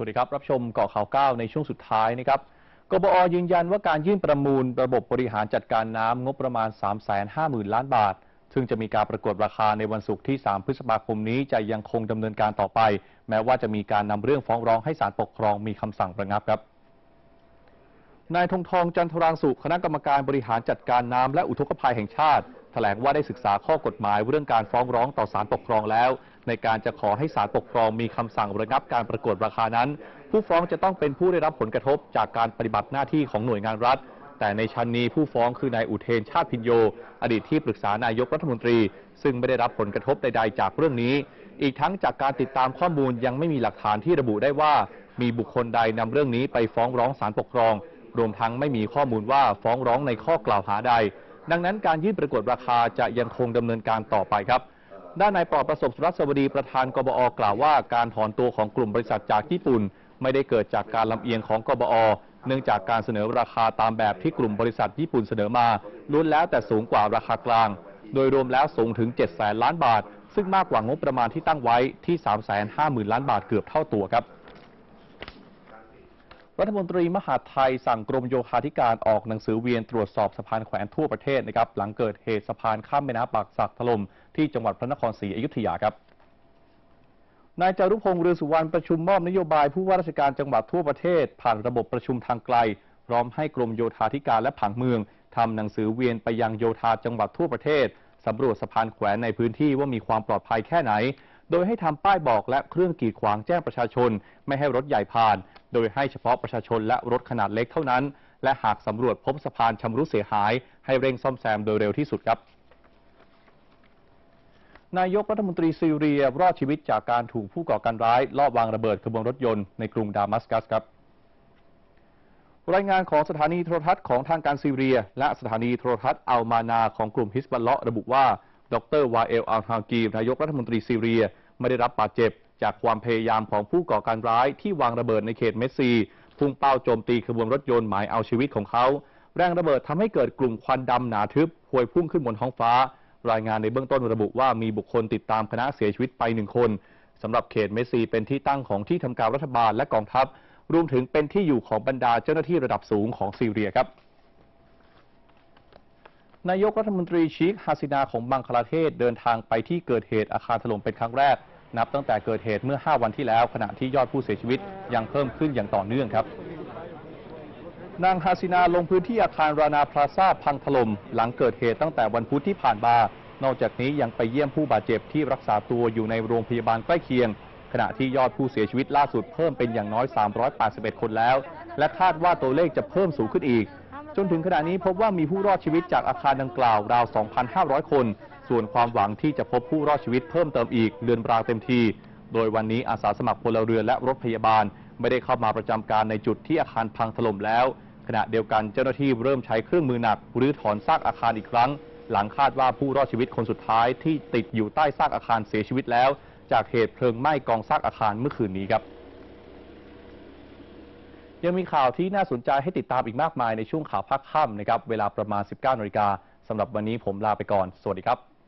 วัสดีครับ รับชมเกาะข่าวเก้าในช่วงสุดท้ายนะครับกบอยืนยันว่าการยื่นประมูลระบบบริหารจัดการน้ำงบประมาณ 350,000 ล้านบาท ซึ่งจะมีการประกวดราคาในวันศุกร์ที่ 3 พฤษภาคมนี้จะยังคงดำเนินการต่อไป แม้ว่าจะมีการนำเรื่องฟ้องร้องให้ศาลปกครองมีคำสั่งระงับครับนายธงทองจันทรางสุขคณะกรรมการบริหารจัดการน้ำและอุทกภัยแห่งชาติ แถลงว่าได้ศึกษาข้อกฎหมายเรื่องการฟ้องร้องต่อศาลปกครองแล้ว ในการจะขอให้ศาลปกครองมีคำสั่งระงับการประกวดราคานั้น ผู้ฟ้องจะต้องเป็นผู้ได้รับผลกระทบจากการปฏิบัติหน้าที่ของหน่วยงานรัฐ แต่ในชั้นนี้ผู้ฟ้องคือนายอุเทนชาติพินโย อดีตที่ปรึกษานายกรัฐมนตรี ซึ่งไม่ได้รับผลกระทบใด ๆ จากเรื่องนี้ อีกทั้งจากการติดตามข้อมูลยังไม่มีหลักฐานที่ระบุได้ว่า มีบุคคลใดนำเรื่องนี้ไปฟ้องร้องศาลปกครอง รวมทั้งไม่มีข้อมูลว่าฟ้องร้องในข้อกล่าวหาใด ดังนั้นการยื่นประกวดราคาจะยังคงดำเนินการต่อไปครับ ด้านนายปลอดประสบสุรสวดีประธานกบอกล่าวว่าการถอนตัวของกลุ่มบริษัทจากญี่ปุ่น ไม่ได้เกิดจากการลำเอียงของกบอ เนื่องจากการเสนอราคาตามแบบที่กลุ่มบริษัทญี่ปุ่นเสนอมาล้วนแล้วแต่สูงกว่าราคากลาง โดยรวมแล้วสูงถึง 7 แสนล้านบาท ซึ่งมากกว่างบประมาณที่ตั้งไว้ที่ 3 5 0 0 0 0 ล้านบาทเกือบเท่าตัวครับ รัฐมนตรีมหาไทยสั่งกรมโยธาธิการออกหนังสือเวียนตรวจสอบสะพานแขวนทั่วประเทศนะครับ หลังเกิดเหตุสะพานข้ามแม่น้ำปากสักถล่มที่จังหวัดพระนครศรีอยุธยาครับนายจารุพงษ์เรืองสุวรรณประชุมมอบนโยบายผู้ว่าราชการจังหวัดทั่วประเทศ ผ่านระบบประชุมทางไกล พร้อมให้กรมโยธาธิการและผังเมืองทำหนังสือเวียนไปยังโยธาจังหวัดทั่วประเทศสำรวจสะพานแขวนในพื้นที่ว่ามีความปลอดภัยแค่ไหน โดยให้ทำป้ายบอกและเครื่องกีดขวางแจ้งประชาชน ไม่ให้รถใหญ่ผ่าน โดยให้เฉพาะประชาชนและรถขนาดเล็กเท่านั้น และหากสำรวจพบสะพานชำรุดเสียหาย ให้เร่งซ่อมแซมโดยเร็วที่สุดครับนายกรัฐมนตรีซีเรียรอดชีวิตจากการถูกผู้ก่อการร้าย ลอบวางระเบิดขบวนรถยนต์ในกรุงดามัสกัสครับ รายงานของสถานีโทรทัศน์ของทางการซีเรีย และสถานีโทรทัศน์อัลมานาของกลุ่มฮิสบัลเลาะระบุว่า ดรวาเอลอัลฮากีนายกรัฐมนตรีซีเรีย ไม่ได้รับบาดเจ็บ จากความพยายามของผู้ก่อการร้ายที่วางระเบิดในเขตเมสซีพุ่งเป้าโจมตีขบวนรถยนต์หมายเอาชีวิตของเขา แรงระเบิดทำให้เกิดกลุ่มควันดำหนาทึบพวยพุ่งขึ้นบนท้องฟ้า รายงานในเบื้องต้นระบุว่ามีบุคคลติดตามคณะเสียชีวิตไปหนึ่งคนสำหรับเขตเมสซีเป็นที่ตั้งของที่ทำการรัฐบาลและกองทัพ รวมถึงเป็นที่อยู่ของบรรดาเจ้าหน้าที่ระดับสูงของซีเรียครับ นายกรัฐมนตรีชีคฮาซินาของบังคลาเทศเดินทางไปที่เกิดเหตุอาคารถล่มเป็นครั้งแรก นับตั้งแต่เกิดเหตุเมื่อ 5 วันที่แล้ว ขณะที่ยอดผู้เสียชีวิตยังเพิ่มขึ้นอย่างต่อเนื่องครับ นางฮาซินาลงพื้นที่อาคารรานาพลาซาพังถล่มหลังเกิดเหตุตั้งแต่วันพุธที่ผ่านมานอกจากนี้ยังไปเยี่ยมผู้บาดเจ็บที่รักษาตัวอยู่ในโรงพยาบาลใกล้เคียง ขณะที่ยอดผู้เสียชีวิตล่าสุดเพิ่มเป็นอย่างน้อย 381 คนแล้ว และคาดว่าตัวเลขจะเพิ่มสูงขึ้นอีก จนถึงขณะนี้พบว่ามีผู้รอดชีวิตจากอาคารดังกล่าวราว 2,500 คน ส่วนความหวังที่จะพบผู้รอดชีวิตเพิ่มเติมอีกเดือนราเต็มที โดยวันนี้อาสาสมัครพลเรือนและรถพยาบาล ไม่ได้เข้ามาประจำการในจุดที่อาคารพังถล่มแล้ว ขณะเดียวกันเจ้าหน้าที่เริ่มใช้เครื่องมือหนักรื้อถอนซากอาคารอีกครั้ง หลังคาดว่าผู้รอดชีวิตคนสุดท้ายที่ติดอยู่ใต้ซากอาคารเสียชีวิตแล้ว จากเหตุเพลิงไหม้กองซากอาคารเมื่อคืนนี้ครับยังมีข่าวที่น่าสนใจให้ติดตามอีกมากมายในช่วงข่าวภาคค่ำนะครับ เวลาประมาณ 19นาฬิกาสำหรับวันนี้ผมลาไปก่อน สวัสดีครับ